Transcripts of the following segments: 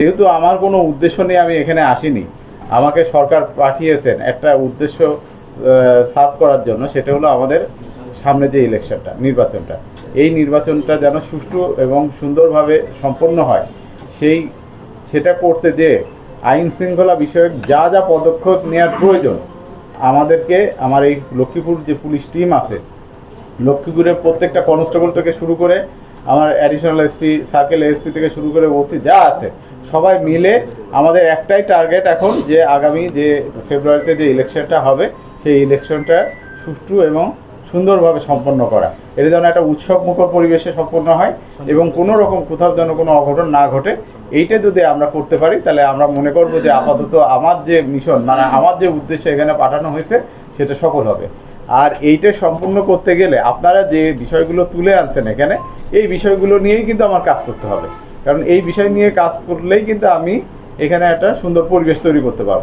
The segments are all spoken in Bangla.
যেহেতু আমার কোনো উদ্দেশ্য নিয়ে আমি এখানে আসিনি, আমাকে সরকার পাঠিয়েছেন একটা উদ্দেশ্য সার্ভ করার জন্য, সেটা হলো আমাদের সামনে যে ইলেকশনটা নির্বাচনটা। এই নির্বাচনটা যেন সুষ্ঠু এবং সুন্দরভাবে সম্পন্ন হয়, সেই সেটা করতে যে আইন শৃঙ্খলা বিষয়ক যা যা পদক্ষেপ নেওয়ার প্রয়োজন, আমাদেরকে, আমার এই লক্ষ্মীপুর যে পুলিশ টিম আছে, লক্ষ্মীপুরের প্রত্যেকটা কনস্টেবল থেকে শুরু করে, আমার অ্যাডিশনাল এসপি সার্কেল এসপি থেকে শুরু করে ওসি যা আছে সবাই মিলে আমাদের একটাই টার্গেট এখন যে আগামী যে ফেব্রুয়ারিতে যে ইলেকশনটা হবে, সেই ইলেকশনটা সুষ্ঠু এবং সুন্দরভাবে সম্পন্ন করা। এটা যেন একটা উৎসব মুখর পরিবেশে সম্পন্ন হয় এবং কোনো রকম কোথাও যেন কোনো অঘটন না ঘটে, এইটা যদি আমরা করতে পারি, তাহলে আমরা মনে করব যে আপাতত আমার যে মিশন মানে আমার যে উদ্দেশ্যে এখানে পাঠানো হয়েছে, সেটা সফল হবে। আর এইটা সম্পূর্ণ করতে গেলে আপনারা যে বিষয়গুলো তুলে আনছেন এখানে, এই বিষয়গুলো নিয়েই কিন্তু আমার কাজ করতে হবে। কারণ এই বিষয় নিয়ে কাজ করলেই কিন্তু আমি এখানে একটা সুন্দর পরিবেশ তৈরি করতে পারব।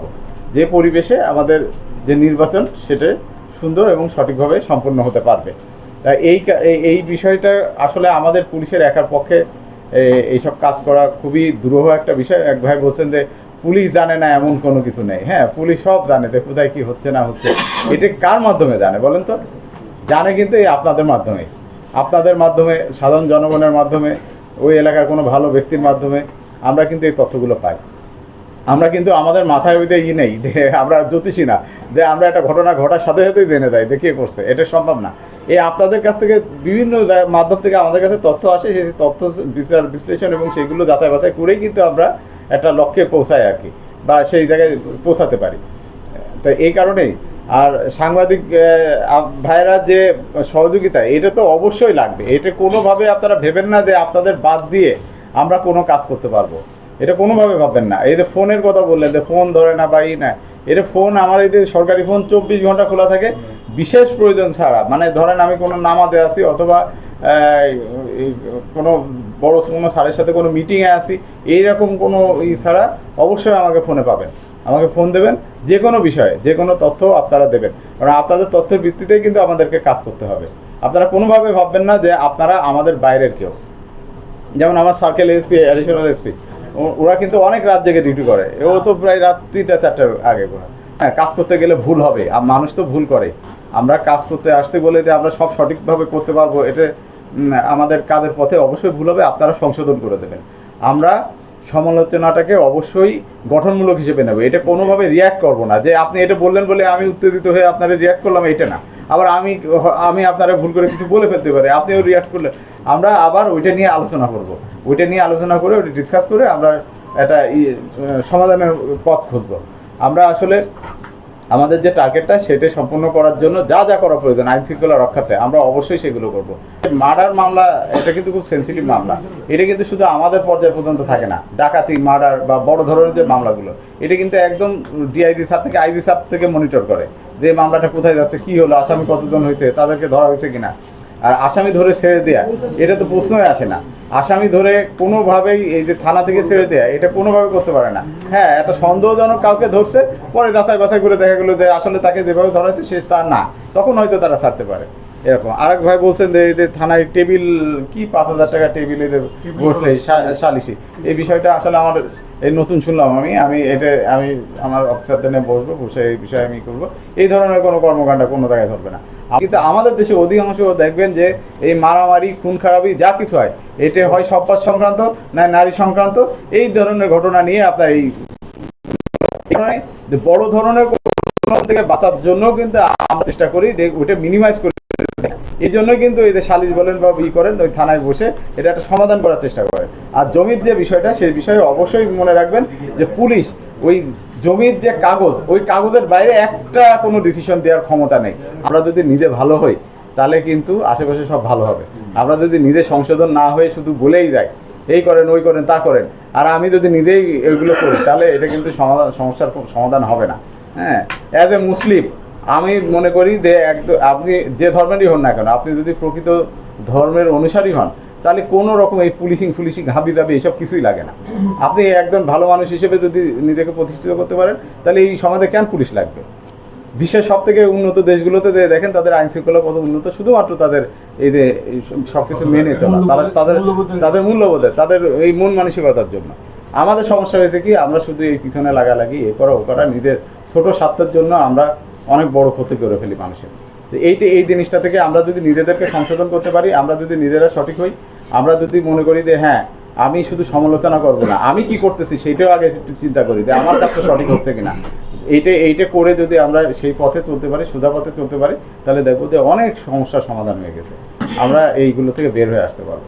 যে পরিবেশে আমাদের যে নির্বাচন, সেটা সুন্দর এবং সঠিকভাবে সম্পন্ন হতে পারবে। তাই এই এই- বিষয়টা আসলে আমাদের পুলিশের একার পক্ষে এইসব কাজ করা খুবই দুরূহ একটা বিষয়। এক ভাই বলছেন যে, পুলিশ জানে না এমন কোনো কিছু নেই। হ্যাঁ পুলিশ সব জানে যে কোথায় কী হচ্ছে, না হচ্ছে। এটা কার মাধ্যমে জানে বলেন তো? জানে কিন্তু এই আপনাদের মাধ্যমে আপনাদের মাধ্যমে, সাধারণ জনগণের মাধ্যমে ওই এলাকার কোনো ভালো ব্যক্তির মাধ্যমে আমরা কিন্তু এই তথ্যগুলো পাই। আমরা কিন্তু আমাদের মাথায় ওইতে ই নেই, যে আমরা জ্যোতিষী না, যে আমরা একটা ঘটনা ঘটার সাথে সাথেই জেনে যাই যে কে করছে, এটা সম্ভব না। এই আপনাদের কাছ থেকে বিভিন্ন মাধ্যম থেকে আমাদের কাছে তথ্য আসে, সেই তথ্য বিচার বিশ্লেষণ এবং সেগুলো যাচাই বাছাই করেই কিন্তু আমরা একটা লক্ষ্যে পৌঁছাই আর কি, বা সেই জায়গায় পৌঁছাতে পারি। তো এই কারণেই আর সাংবাদিক ভাইরা যে সহযোগিতা, এটা তো অবশ্যই লাগবে। এটা কোনোভাবে আপনারা ভেবেন না যে আপনাদের বাদ দিয়ে আমরা কোনো কাজ করতে পারব। এটা কোনোভাবে ভাববেন না। এই যে ফোনের কথা বললেন যে ফোন ধরে না বা ই না, এটা ফোন, আমার এই যে সরকারি ফোন চব্বিশ ঘণ্টা খোলা থাকে, বিশেষ প্রয়োজন ছাড়া মানে ধরেন আমি কোনো নামাতে আসি অথবা কোনো বড় কোনো স্যারের সাথে কোনো মিটিংয়ে আছি এইরকম কোনো ই ছাড়া অবশ্যই আমাকে ফোনে পাবেন। আমাকে ফোন দেবেন যে কোনো বিষয়ে যে কোনো তথ্য আপনারা দেবেন। কারণ আপনাদের তথ্যের ভিত্তিতেই কিন্তু আমাদেরকে কাজ করতে হবে। আপনারা কোনোভাবে ভাববেন না যে আপনারা আমাদের বাইরের কেউ। যেমন আমার সার্কেল এসপি অ্যাডিশনাল এসপি ওরা কিন্তু অনেক রাত জেগে ডিউটি করে। ও তো প্রায় রাত তিনটা, চারটার আগে করে। হ্যাঁ কাজ করতে গেলে ভুল হবে, আর মানুষ তো ভুল করে। আমরা কাজ করতে আসছি বলে যে আমরা সব সঠিকভাবে করতে পারব, এটা আমাদের কাজের পথে অবশ্যই ভুল হবে, আপনারা সংশোধন করে দেবেন। আমরা সমালোচনাটাকে অবশ্যই গঠনমূলক হিসেবে নেব। এটা কোনোভাবে রিয়্যাক্ট করব না। যে আপনি এটা বললেন বলে আমি উত্তেজিত হয়ে আপনারা রিয়াক্ট করলাম, এটা না। আবার আমি আমি আপনারা ভুল করে কিছু বলে ফেলতে পারি। আপনিও রিয়াক্ট করলেন আমরা আবার ওইটা নিয়ে আলোচনা করব। ওইটা নিয়ে আলোচনা করে, ওইটা ডিসকাস করে আমরা একটা সমাধানের পথ খুঁজব। আমরা আসলে আমাদের যে টার্গেটটা সেটা সম্পূর্ণ করার জন্য যা যা করা প্রয়োজন আইন শৃঙ্খলা রক্ষাতে, আমরা অবশ্যই সেগুলো করব। মার্ডার মামলা, এটা কিন্তু খুব সেন্সিটিভ মামলা। এটা কিন্তু শুধু আমাদের পর্যায় পর্যন্ত থাকে না, ডাকাতি, মার্ডার বা বড় ধরনের যে মামলাগুলো, এটা কিন্তু একদম ডিআইজি সাপ থেকে আইজি সাপ থেকে মনিটর করে যে মামলাটা কোথায় যাচ্ছে, কি হলো, আসামি কতজন হয়েছে, তাদেরকে ধরা হয়েছে কিনা। আর আসামি ধরে ছেড়ে দেয়া, এটা তো প্রশ্নই আসে না। আসামি ধরে কোনোভাবেই এই যে থানা থেকে ছেড়ে দেয়া, এটা কোনোভাবে করতে পারে না। হ্যাঁ একটা সন্দেহজনক কাউকে ধরছে, পরে যাচাই বাছাই করে দেখা গেলো যে আসলে তাকে যেভাবে ধরা হচ্ছে সে তা না। তখন হয়তো তারা ছাড়তে পারে। এরকম। আরেক ভাই বলছেন যে এই যে থানায় টেবিল কি পাঁচ হাজার টাকা টেবিল যে বসলে সালিশি। এই বিষয়টা আসলে আমার এই নতুন শুনলাম আমি। আমি এটা আমি আমার অফিসারদের নিয়ে বসবো বসে এই বিষয়ে আমি করব। এই ধরনের কোনো কর্মকাণ্ড কোনো জায়গায় ধরবে না। কিন্তু আমাদের দেশে অধিকাংশ দেখবেন যে এই মারামারি খুন খারাপি যা কিছু হয় এটা হয় সম্পদ সংক্রান্ত না নারী সংক্রান্ত। এই ধরনের ঘটনা নিয়ে আপনার এই বড় ধরনের থেকে বাঁচার জন্য কিন্তু আমরা চেষ্টা করি যে ওইটা মিনিমাইজ করি এই জন্য কিন্তু এই যে সালিশ বলেন বা ই করেন, ওই থানায় বসে এটা একটা সমাধান করার চেষ্টা করে। আর জমির যে বিষয়টা, সেই বিষয়ে অবশ্যই মনে রাখবেন যে পুলিশ ওই জমির যে কাগজ, ওই কাগজের বাইরে একটা কোনো ডিসিশন দেওয়ার ক্ষমতা নেই। আমরা যদি নিজে ভালো হই, তাহলে কিন্তু আশেপাশে সব ভালো হবে। আমরা যদি নিজে সংশোধন না হয়ে শুধু বলেই যাই, এই করেন, ওই করেন, তা করেন, আর আমি যদি নিজেই এগুলো করি, তাহলে এটা কিন্তু সমাধান সমস্যার সমাধান হবে না। হ্যাঁ অ্যাজ এ মুসলিম আমি মনে করি যে একদম আপনি যে ধর্মেরই হন না কেন আপনি যদি প্রকৃত ধর্মের অনুসারী হন তাহলে কোনো রকম এই পুলিশিং ফুলিশিং হাবি দাবি এইসব কিছুই লাগে না। আপনি একজন ভালো মানুষ হিসেবে যদি নিজেকে প্রতিষ্ঠিত করতে পারেন তাহলে এই সমাজে কেন পুলিশ লাগবে? বিশ্বের সব থেকে উন্নত দেশগুলোতে যে দেখেন তাদের আইন শৃঙ্খলা কত উন্নত শুধুমাত্র তাদের এই যে সব কিছু মেনে চলা তাদের তাদের তাদের মূল্যবোধে তাদের এই মন মানসিকতার জন্য। আমাদের সমস্যা হয়েছে কি আমরা শুধু এই পিছনে লাগালাগি এ করা ও করা নিজের ছোট স্বার্থের জন্য আমরা অনেক বড় ক্ষতি করে ফেলি মানুষের। এইটা, এই জিনিসটা থেকে আমরা যদি নিজেদেরকে সংশোধন করতে পারি, আমরা যদি নিজেরা সঠিক হই, আমরা যদি মনে করি যে হ্যাঁ আমি শুধু সমালোচনা করব না, আমি কি করতেছি সেটাও আগে চিন্তা করি যে, আমার কাছে সঠিক হচ্ছে কিনা। এইটা এইটা করে যদি আমরা সেই পথে চলতে পারি সুধা পথে চলতে পারি, তাহলে দেখব যে অনেক সমস্যার সমাধান হয়ে গেছে। আমরা এইগুলো থেকে বের হয়ে আসতে পারব।